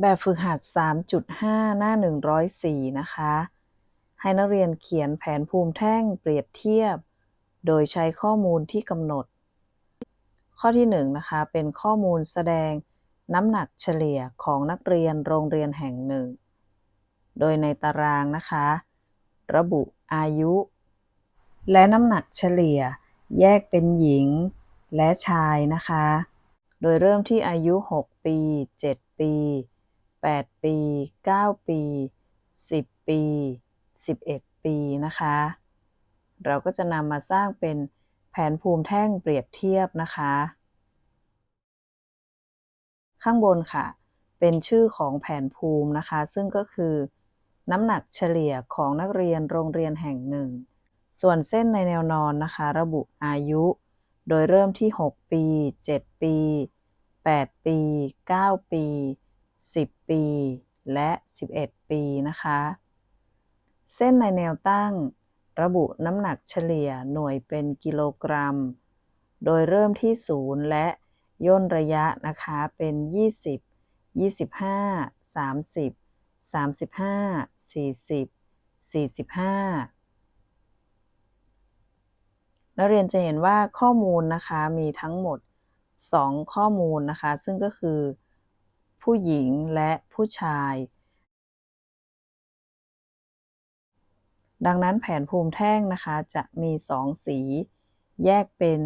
แบบฝึกหัด 3.5 หน้า 104 นะคะ ให้นักเรียนเขียนแผนภูมิแท่งเปรียบเทียบ โดยใช้ข้อมูลที่กำหนด ข้อที่1นะคะ เป็นข้อมูลแสดงน้ำหนักเฉลี่ยของนักเรียนโรงเรียนแห่งหนึ่ง โดยในตารางนะคะ ระบุอายุ และน้ำหนักเฉลี่ย แยกเป็นหญิงและชายนะคะ โดยเริ่มที่อายุ 6 ปี 7 ปี 8 ปี 9 ปี 10 ปี 11 ปีนะคะ เราก็จะนำมาสร้างเป็นแผนภูมิแท่งเปรียบเทียบนะคะ ข้างบนค่ะ เป็นชื่อของแผนภูมินะคะ ซึ่งก็คือ น้ำหนักเฉลี่ยของนักเรียนโรงเรียนแห่งหนึ่ง ส่วนเส้นในแนวนอนนะคะ ระบุอายุ โดยเริ่มที่ 6 ปี 7 ปี 8 ปี 9 ปี 10 ปี และ 11 ปีนะคะ เส้นในแนวตั้ง ระบุน้ำหนักเฉลี่ยหน่วยเป็นกิโลกรัม โดยเริ่มที่ 0 และย่นระยะนะคะเป็น 20 25 30 35 40 45 นักเรียนจะเห็นว่าข้อมูลนะคะมีทั้งหมด 2 ข้อมูลนะคะ ซึ่งก็คือ ผู้หญิงและผู้ชาย ดังนั้นแผนภูมิแท่งนะคะจะมี2สี แยกเป็น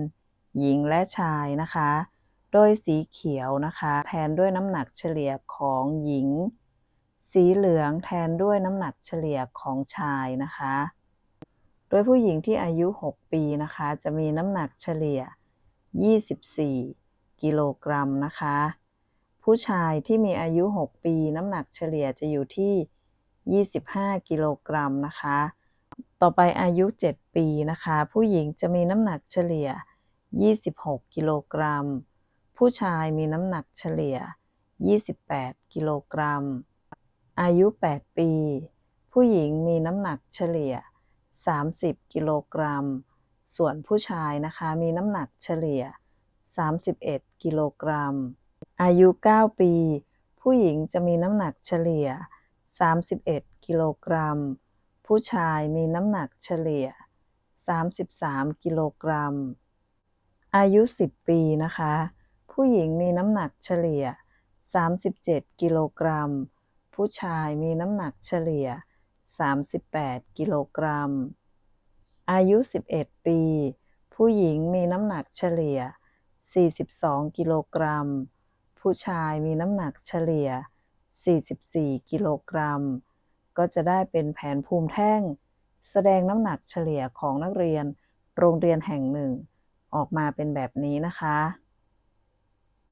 หญิงและชายนะคะ โดยสีเขียวนะคะแทนด้วยน้ำหนักเฉลี่ยของหญิง สีเหลืองแทนด้วยน้ำหนักเฉลี่ยของชายนะคะ โดยผู้หญิงที่อายุ 6 ปีนะคะ จะมีน้ำหนักเฉลี่ย 24 กิโลกรัมนะคะ ผู้ชายที่มีอายุ 6 ปี น้ำหนักเฉลี่ยจะอยู่ที่ 25 กิโลกรัมนะคะ ต่อไปอายุ 7 ปีนะคะ ผู้หญิงจะมีน้ำหนักเฉลี่ย 26 กิโลกรัม ผู้ชายมีน้ำหนักเฉลี่ย 28 กิโลกรัม อายุ 8 ปี ผู้หญิงมีน้ำหนักเฉลี่ย 30 กิโลกรัม ส่วนผู้ชายนะคะมีน้ำหนักเฉลี่ย 31 กิโลกรัม อายุ 9 ปี ผู้หญิงจะมีน้ำหนักเฉลี่ย 31 กิโลกรัม ผู้ชายมีน้ำหนักเฉลี่ย 33 กิโลกรัม อายุ 10 ปีนะคะ ผู้หญิงมีน้ำหนักเฉลี่ย 37 กิโลกรัม ผู้ชายมีน้ำหนักเฉลี่ย 38 กิโลกรัม อายุ 11 ปี ผู้หญิงมีน้ำหนักเฉลี่ย 42 กิโลกรัม ผู้ชายมีน้ำหนักเฉลี่ย 44 กิโลกรัม ก็จะได้เป็นแผนภูมิแท่ง แสดงน้ำหนักเฉลี่ยของนักเรียนโรงเรียนแห่งหนึ่ง ออกมาเป็นแบบนี้นะคะ